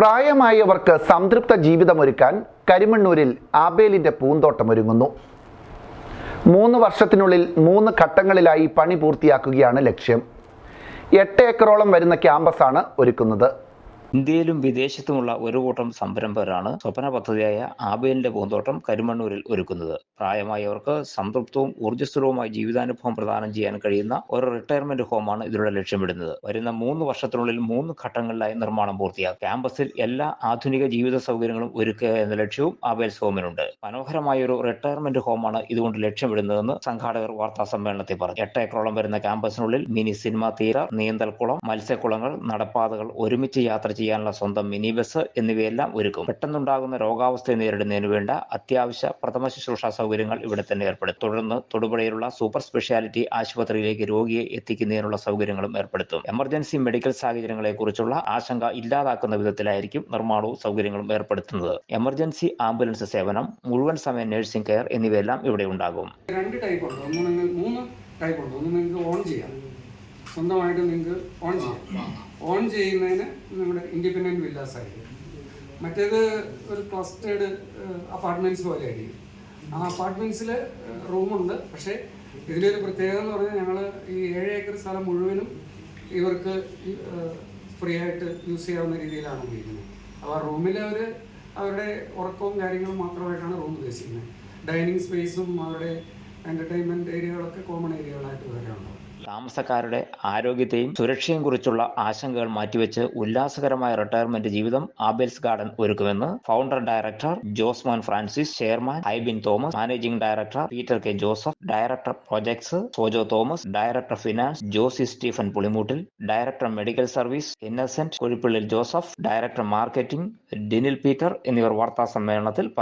പ്രായമായവർക്ക് സംതൃപ്ത ജീവിതമൊരുക്കാൻ കരിമണ്ണൂരിൽ ആബേലിന്റെ പൂന്തോട്ടമൊരുങ്ങുന്നു. മൂന്ന് വർഷത്തിനുള്ളിൽ മൂന്ന് ഘട്ടങ്ങളിലായി പണി പൂർത്തിയാക്കുകയാണ് ലക്ഷ്യം. എട്ട് ഏക്കറോളം വരുന്ന ക്യാമ്പസാണ് ഒരുക്കുന്നത്. ഇന്ത്യയിലും വിദേശത്തുമുള്ള ഒരു കൂട്ടം സംരംഭകരാണ് സ്വപ്ന പദ്ധതിയായ ആബേലിന്റെ പൂന്തോട്ടം കരിമണ്ണൂരിൽ ഒരുക്കുന്നത്. പ്രായമായവർക്ക് സംതൃപ്തവും ഊർജസ്വലവുമായ ജീവിതാനുഭവം പ്രദാനം ചെയ്യാൻ കഴിയുന്ന ഒരു റിട്ടയർമെന്റ് ഹോമാണ് ഇതിലൂടെ ലക്ഷ്യമിടുന്നത്. വരുന്ന മൂന്ന് വർഷത്തിനുള്ളിൽ മൂന്ന് ഘട്ടങ്ങളിലായി നിർമ്മാണം പൂർത്തിയാക്കും ക്യാമ്പസിൽ എല്ലാ ആധുനിക ജീവിത സൗകര്യങ്ങളും ഒരുക്കുക എന്ന ലക്ഷ്യവും ആബേൽസ് ഹോമിനുണ്ട് മനോഹരമായ ഒരു റിട്ടയർമെന്റ് ഹോമാണ് ഇതുകൊണ്ട് ലക്ഷ്യമിടുന്നതെന്ന് സംഘാടകർ വാർത്താ സമ്മേളനത്തിൽ പറഞ്ഞു. എട്ട് ഏക്കറോളം വരുന്ന ക്യാമ്പസിനുള്ളിൽ മിനി സിനിമ തിയേറ്റർ നീന്തൽക്കുളം മത്സ്യക്കുളങ്ങൾ നടപ്പാതകൾ ഒരുമിച്ച് യാത്ര ചെയ്യാനുള്ള സ്വന്തം മിനി ബസ് എന്നിവയെല്ലാം ഒരുക്കും. പെട്ടെന്നുണ്ടാകുന്ന രോഗാവസ്ഥയെ നേരിടുന്നതിന് വേണ്ട അത്യാവശ്യ പ്രഥമ ശുശ്രൂഷാ സൗകര്യങ്ങൾ ഇവിടെ തന്നെ ഏർപ്പെടുത്തും തുടർന്ന് തൊടുപുഴയിലുള്ള സൂപ്പർ സ്പെഷ്യാലിറ്റി ആശുപത്രിയിലേക്ക് രോഗിയെ എത്തിക്കുന്നതിനുള്ള സൗകര്യങ്ങളും ഏർപ്പെടുത്തും. എമർജൻസി മെഡിക്കൽ സാഹചര്യങ്ങളെക്കുറിച്ചുള്ള ആശങ്ക ഇല്ലാതാക്കുന്ന വിധത്തിലായിരിക്കും നിർമ്മാണവും സൗകര്യങ്ങളും ഏർപ്പെടുത്തുന്നത്. എമർജൻസി ആംബുലൻസ് സേവനം മുഴുവൻ സമയ നഴ്സിംഗ് കെയർ എന്നിവയെല്ലാം ഇവിടെ ഉണ്ടാകും. രണ്ട് ടൈപ്പ് ഉണ്ട്. മൂന്ന് ടൈപ്പ് ഉണ്ട്. ഒന്ന് നിങ്ങൾക്ക് ഓൺ ചെയ്യാം. സ്വന്തമായിട്ട് നിങ്ങൾക്ക് ഓൺ ചെയ്യാം ഓൺ ചെയ്യുന്നതിന് നിങ്ങളുടെ ഇൻഡിപെൻഡന്റ് വില്ലാസ് ആയിരിക്കും. മറ്റേത് ഒരു ക്ലസ്റ്റേഡ് അപ്പാർട്ട്മെന്റ്സ് പോലെ ആയിരിക്കും. ആ അപ്പാർട്ട്മെന്റ്സിൽ റൂമുണ്ട് പക്ഷേ ഇതിലൊരു പ്രത്യേകത എന്ന് പറഞ്ഞാൽ ഞങ്ങൾ ഈ ഏഴ് ഏക്കർ സ്ഥലം മുഴുവനും ഇവർക്ക് ഫ്രീ ആയിട്ട് യൂസ് ചെയ്യാവുന്ന രീതിയിലാണ് ഉപയോഗിക്കുന്നത്. അപ്പോൾ ആ റൂമിൽ അവർ അവരുടെ ഉറക്കവും കാര്യങ്ങളും മാത്രമായിട്ടാണ് റൂം ഉദ്ദേശിക്കുന്നത്. ഡൈനിങ് സ്പേസും അവരുടെ എന്റർടൈൻമെന്റ് ഏരിയകളൊക്കെ കോമൺ ഏരിയകളായിട്ട് വേറെ ഉണ്ടാവും താമസക്കാരുടെ ആരോഗ്യത്തെയും സുരക്ഷയും കുറിച്ചുള്ള ആശങ്കകൾ മാറ്റിവെച്ച് ഉല്ലാസകരമായ റിട്ടയർമെന്റ് ജീവിതം ആബേൽസ് ഗാർഡൻ ഒരുക്കുമെന്ന് founder director Josemon Francis chairman Aibin Thomas managing director Peter K Joseph director projects Sojo Thomas director finance Josy Stephen Pulimoottil director medical service Innocent Kuzhippillil Joseph director marketing Dinil Peter എന്നിവർ വാർത്താ സമ്മേളനത്തിൽ പറഞ്ഞു